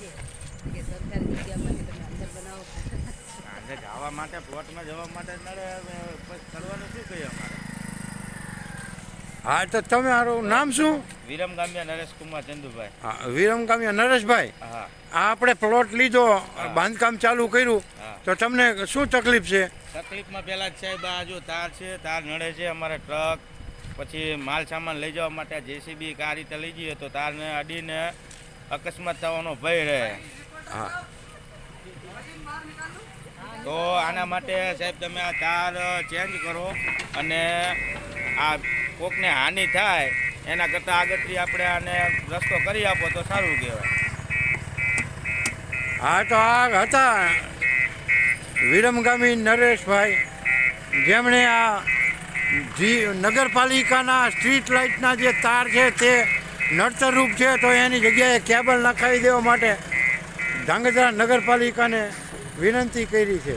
આજે જવા માટે પ્લોટમાં જવા માટે નડે કરવાનું શું કહીએ અમારે? હા તો તમે મારું નામ શું? વિરમ ગામ્યા નરેશ કુમાર ચંદુભાઈ. હા, વિરમગામી નરેશભાઈ? હા. આ આપણે પ્લોટ લીધો બાંધકામ ચાલુ કર્યું. તો તમને શું તકલીફ છે? તકલીફમાં પહેલાં સાહેબ આ જો તાર છે તાર નડે છે અમારે ટ્રક પછી માલ સામાન લઈ જવા માટે જેસીબી કાર રીતે લઈ જઈએ તો તારને અડીને અકસ્માત થવાનો ભય રહે. હા. તો આના માટે સાહેબ તમે આ તાર ચેન્જ કરો અને આ કોકને હાનિ થાય એના કરતાં આગળથી આપણે આને રસ્તો કરી આપો તો સારું કહેવાય. હા તો આ હતા વિરમગામી નરેશભાઈ જેમણે આ નગરપાલિકાના સ્ટ્રીટ લાઇટના જે તાર છે તે નડતરરૂપ છે તો એની જગ્યાએ કેબલ નખાવી દેવા માટે ધાંગધ્રા નગરપાલિકાને વિનંતી કરી છે.